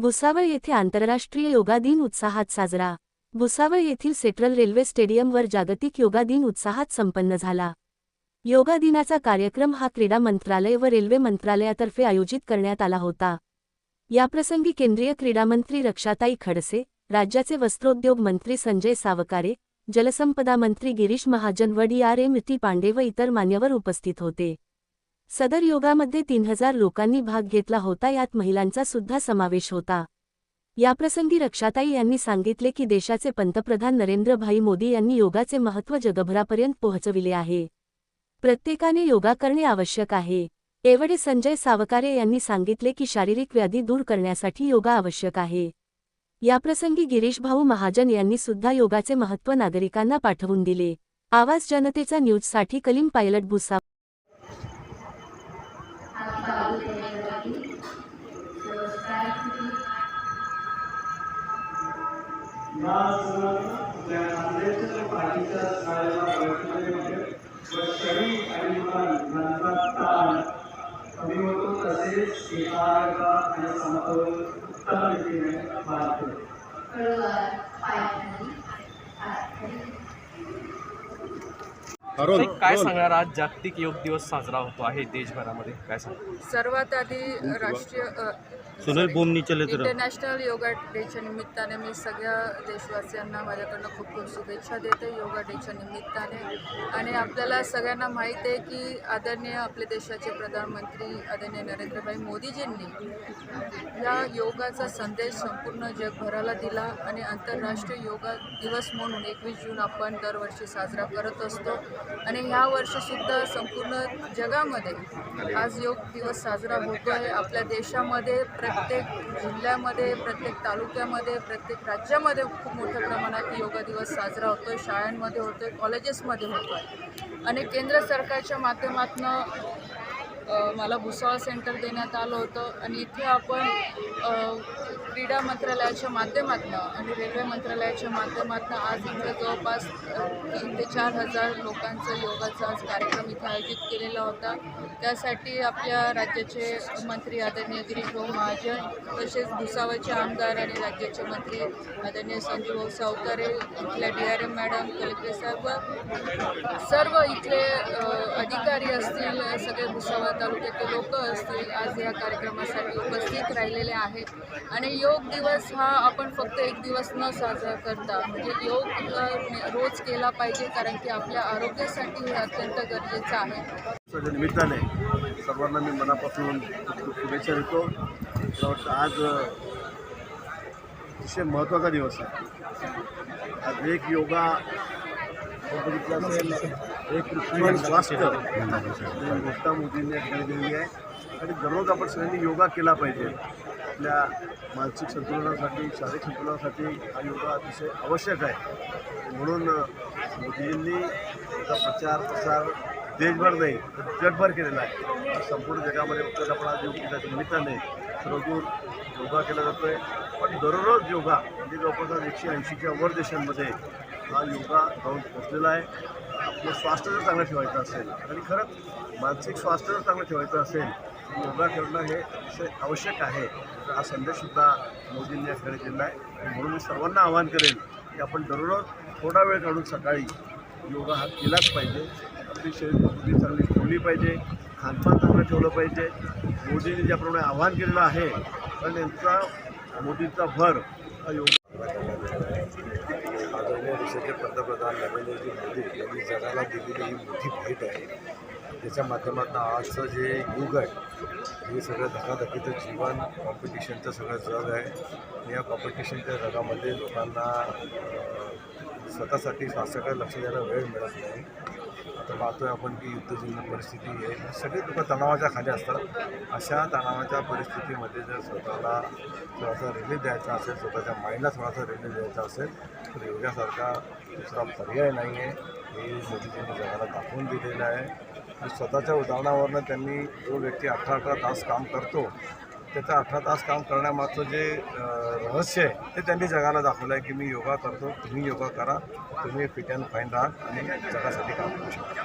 भुसावळ येथे आंतरराष्ट्रीय योगा दिन उत्साहात साजरा. भुसावळ येथील सेंट्रल रेल्वे स्टेडियमवर जागतिक योगा दिन उत्साहात संपन्न झाला. योगा दिनाचा कार्यक्रम हा क्रीडा मंत्रालय व रेल्वे मंत्रालयातर्फे आयोजित करण्यात आला होता. याप्रसंगी केंद्रीय क्रीडामंत्री रक्षाताई खडसे राज्याचे वस्त्रोद्योग मंत्री संजय सावकारे जलसंपदा मंत्री गिरीश महाजन व डी आर एम पांडे व इतर मान्यवर उपस्थित होते. सदर योगामध्ये तीन हजार लोकांनी भाग घेतला होता. यात महिलांचा सुद्धा समावेश होता. याप्रसंगी रक्षाताई यांनी सांगितले की देशाचे पंतप्रधान नरेंद्रभाई मोदी यांनी योगाचे महत्त्व जगभरापर्यंत पोहोचविले आहे. प्रत्येकाने योगा करणे आवश्यक आहे. एवढे संजय सावकारे यांनी सांगितले की शारीरिक व्याधी दूर करण्यासाठी योगा आवश्यक आहे. याप्रसंगी गिरीश भाऊ महाजन यांनी सुद्धा योगाचे महत्त्व नागरिकांना पाठवून दिले. आवाज जनतेचा न्यूजसाठी कलीम पायलट भुसा समतोल उत्तम रीतीने वाढतो कळवार काय सांगणार? आज जागतिक योग दिवस साजरा होतो आहे देशभरामध्ये. काय सांग सर्वात आधी राष्ट्रीय इंटरनॅशनल योगा डेच्या निमित्ताने मी सगळ्या देशवासियांना माझ्याकडनं खूप खूप शुभेच्छा देते. योगा डेच्या निमित्ताने. आणि आपल्याला सगळ्यांना माहीत आहे की आदरणीय आपले देशाचे प्रधानमंत्री आदरणीय नरेंद्रभाई मोदीजींनी या योगाचा संदेश संपूर्ण जगभराला दिला आणि आंतरराष्ट्रीय योगा दिवस म्हणून एकवीस जून आपण दरवर्षी साजरा करत असतो. आणि ह्या वर्षीसुद्धा संपूर्ण जगामध्ये आज योग दिवस साजरा होतो आहे आपल्या देशामध्ये प्रत्येक जिल्ह्यामध्ये प्रत्येक तालुक्यामध्ये प्रत्येक राज्यामध्ये खूप मोठ्या प्रमाणात योगा दिवस साजरा होतो आहे शाळांमध्ये होतो आहे कॉलेजेसमध्ये होतो आहे आणि केंद्र सरकारच्या माध्यमातून मला भुसावळ सेंटर देण्यात आलं होतं आणि इथे आपण क्रीडा मंत्रालयाच्या माध्यमातून आणि रेल्वे मंत्रालयाच्या माध्यमातून आज इथे जवळपास तीन ते चार हजार लोकांचं योगाचा आज कार्यक्रम इथे आयोजित केलेला होता. त्यासाठी आपल्या राज्याचे मंत्री आदरणीय गिरीशभाऊ महाजन तसेच भुसावळचे आमदार आणि राज्याचे मंत्री आदरणीय संजू भाऊ सावकारे इथल्या D R M madam collector साहेब सर्व इथले अधिकारी असतील सगळे भुसावळ तालुक्याचे लोक असतील आज या कार्यक्रमासाठी उपस्थित राहिलेले आहेत. आणि योग दिवस हा आपण फक्त एक दिवस न साजरा करता म्हणजे योग रोज केला पाहिजे कारण की आपल्या आरोग्यासाठी हे अत्यंत गरजेचं आहे. निमित्ताने सर्वांना मी मनापासून शुभेच्छा देतो. मला वाटतं आज अतिशय महत्त्वाचा दिवस आहे. आज एक योगा बघितलं असेल एक पृथ्वी स्वास्थ्य घोषणा मोदींनी दिलेली आहे आणि दररोज आपण सगळ्यांनी योगा केला पाहिजे. आपल्या मानसिक संतुलनासाठी शारीरिक संतुलनासाठी हा योगा अतिशय आवश्यक आहे. म्हणून मोदीजींनी त्याचा प्रचार प्रसार देशभर नाही तर जगभर केलेला आहे संपूर्ण जगामध्ये फक्त आपण आज योग दिनाच्या निमित्ताने सर्वदूर योगा केला. जातो आहे पण दररोज योगा म्हणजे जवळपास एकशे ऐंशीच्या वर देशांमध्ये हा योगा जाऊन पोचलेला आहे. आपलं स्वास्थ्य जर चांगलं ठेवायचं असेल आणि खरंच मानसिक स्वास्थ्य जर चांगलं ठेवायचं असेल योगा करणं हे अतिशय आवश्यक आहे. तर हा संदेशसुद्धा मोदींनी या ठिकाणी दिला आहे. म्हणून मी सर्वांना आवाहन करेन की आपण दररोज थोडा वेळ काढून सकाळी योगा हा केलाच पाहिजे. आपली शरीर चांगली ठेवली पाहिजे. खानपान चांगलं ठेवलं पाहिजे. मोदींनी ज्याप्रमाणे आवाहन केलेलं आहे कारण यांचा मोदींचा भर हा योग आदरणीय देशाचे पंतप्रधान नरेंद्रजी मोदी यांनी जगाला दिलेली ही मोठी भेट आहे. त्याच्या माध्यमातून आजचं जे युग आहे हे सगळं धकाधकीचं जीवन कॉम्पिटिशनचं सगळं जग आहे. आणि या कॉम्पिटिशनच्या जगामध्ये लोकांना स्वतःसाठी स्वास्थ्याकडे लक्ष द्यायला वेळ मिळत नाही. आता पाहतोय आपण की युद्धजन्य परिस्थिती आहे. सगळे लोक तणावाच्या खाली असतात. अशा तणावाच्या परिस्थितीमध्ये जर स्वतःला थोडासा रिलीफ द्यायचा असेल स्वतःच्या माइंडला थोडासा रिलीफ द्यायचा असेल तर योगासारखा दुसरा पर्याय नाही आहे. हे मोदीजींनी जगाला दाखवून दिलेलं आहे. आणि स्वतःच्या उदाहरणावरनं त्यांनी जो व्यक्ती अठरा अठरा तास काम करतो त्याचं अठरा तास काम करण्यामागचं जे रहस्य आहे ते त्यांनी जगाला दाखवलं आहे की मी योगा करतो तुम्ही योगा करा तुम्ही फिट अँड फाईन राहा आणि जगासाठी काम करू शकता.